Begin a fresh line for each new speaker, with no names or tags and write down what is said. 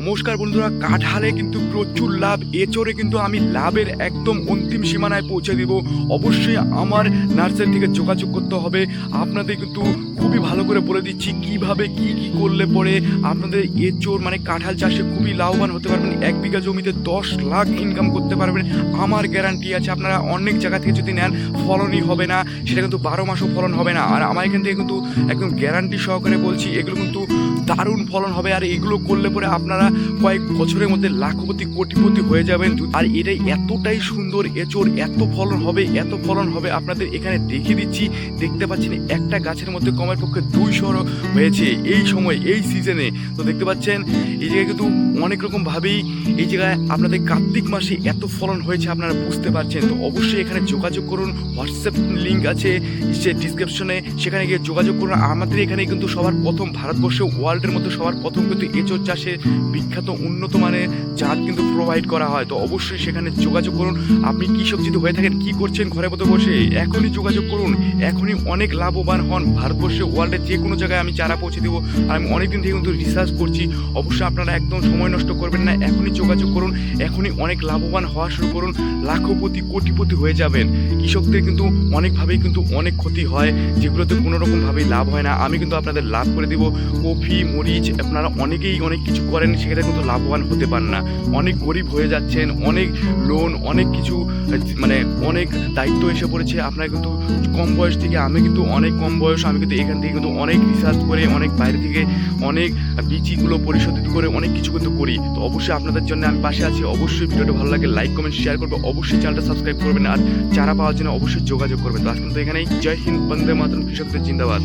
নমস্কার বন্ধুরা, কাঁঠালে কিন্তু প্রচুর লাভ, এচড়ে কিন্তু আমি লাভের একদম অন্তিম সীমানায় পৌঁছে দিব। অবশ্যই আমার নার্সারি থেকে যোগাযোগ করতে হবে। আপনাদের কিন্তু খুবই ভালো করে বলে দিচ্ছি, কীভাবে কি কি করলে পরে আপনাদের এচোর মানে কাঁঠাল চাষে খুবই লাভবান হতে পারবেন। এক বিঘা জমিতে দশ লাখ ইনকাম করতে পারবেন। আমার গ্যারান্টি আছে, আপনারা অনেক জায়গা থেকে যদি নেন, ফলনই হবে না। সেটা কিন্তু বারো মাসও ফলন হবে না। আর আমার এখান থেকে কিন্তু একদম গ্যারান্টি সহকারে বলছি, এগুলো কিন্তু দারুণ ফলন হবে। আর এগুলো করলে পরে আপনারা কয়েক বছরের মধ্যে লাখপতি, কোটিপতি হয়ে যাবেন। আর এটাই এতটাই সুন্দর এচোর এত ফলন হবে, এত ফলন হবে আপনাদের এখানে দেখিয়ে দিচ্ছি। দেখতে পাচ্ছেন, একটা গাছের মধ্যে কমের পক্ষে দুইশো হয়েছে এই সময়, এই সিজনে তো দেখতে পাচ্ছেন, এই জায়গায় কিন্তু অনেক রকম ভাবেই এই জায়গায় আপনাদের কার্তিক মাসে এত ফলন হয়েছে আপনারা বুঝতে পারছেন। তো অবশ্যই এখানে যোগাযোগ করুন, হোয়াটসঅ্যাপ লিঙ্ক আছে সে ডিসক্রিপশনে সেখানে গিয়ে যোগাযোগ করুন। আমাদের এখানে কিন্তু সবার প্রথম ভারতবর্ষে ওয়ার্ল্ডের মধ্যে সবার প্রথম কিন্তু এঁচড় চাষে বিখ্যাত উন্নত মানের জাত কিন্তু প্রোভাইড করা হয়। তো অবশ্যই সেখানে যোগাযোগ করুন। আপনি কৃষক যদি হয়ে থাকেন, কি করছেন ঘরে মতো বসে, এখনই যোগাযোগ করুন। এখনই অনেক লাভবান হন। ভারতবর্ষে ওয়ার্ল্ডের যে কোনো জায়গায় আমি চারা পৌঁছে দেবো আর আমি অনেকদিন থেকে কিন্তু রিসার্চ করছি। অবশ্যই আপনারা একদম সময় নষ্ট করবেন না। এখনই যোগাযোগ করুন। এখনই অনেক লাভবান হওয়া শুরু করুন। লাখপতি, কোটিপতি হয়ে যাবেন। কৃষকদের কিন্তু অনেকভাবেই কিন্তু অনেক ক্ষতি হয়, যেগুলোতে কোনো রকমভাবেই লাভ হয় না। আমি কিন্তু আপনাদের লাভ করে দেবো। কফি মরিচ, আপনারা অনেকেই অনেক কিছু করেন। সেখানে কিন্তু লাভবান হতে পারেন না। অনেক গরিব হয়ে যাচ্ছেন, অনেক লোন অনেক কিছু মানে অনেক দায়িত্ব এসে পড়েছে। আপনারা কিন্তু কম বয়স থেকে, আমি কিন্তু অনেক কম বয়স, আমি কিন্তু এখান থেকে কিন্তু অনেক রিসার্চ করে, অনেক বাইরে থেকে অনেক বিচিগুলো পরিশোধিত করে অনেক কিছু কিন্তু করি। তো অবশ্যই আপনাদের জন্য আমি পাশে আছি। অবশ্যই ভিডিওটা ভালো লাগে লাইক কমেন্ট শেয়ার করবে। অবশ্যই চ্যানেলটা সাবস্ক্রাইব করবেন। আর চারা পাওয়ার জন্য অবশ্যই যোগাযোগ করবেন। তো আজ কিন্তু এখানেই। জয় হিন্দ, বন্দে মাতরম, কৃষকদের জিন্দাবাদ।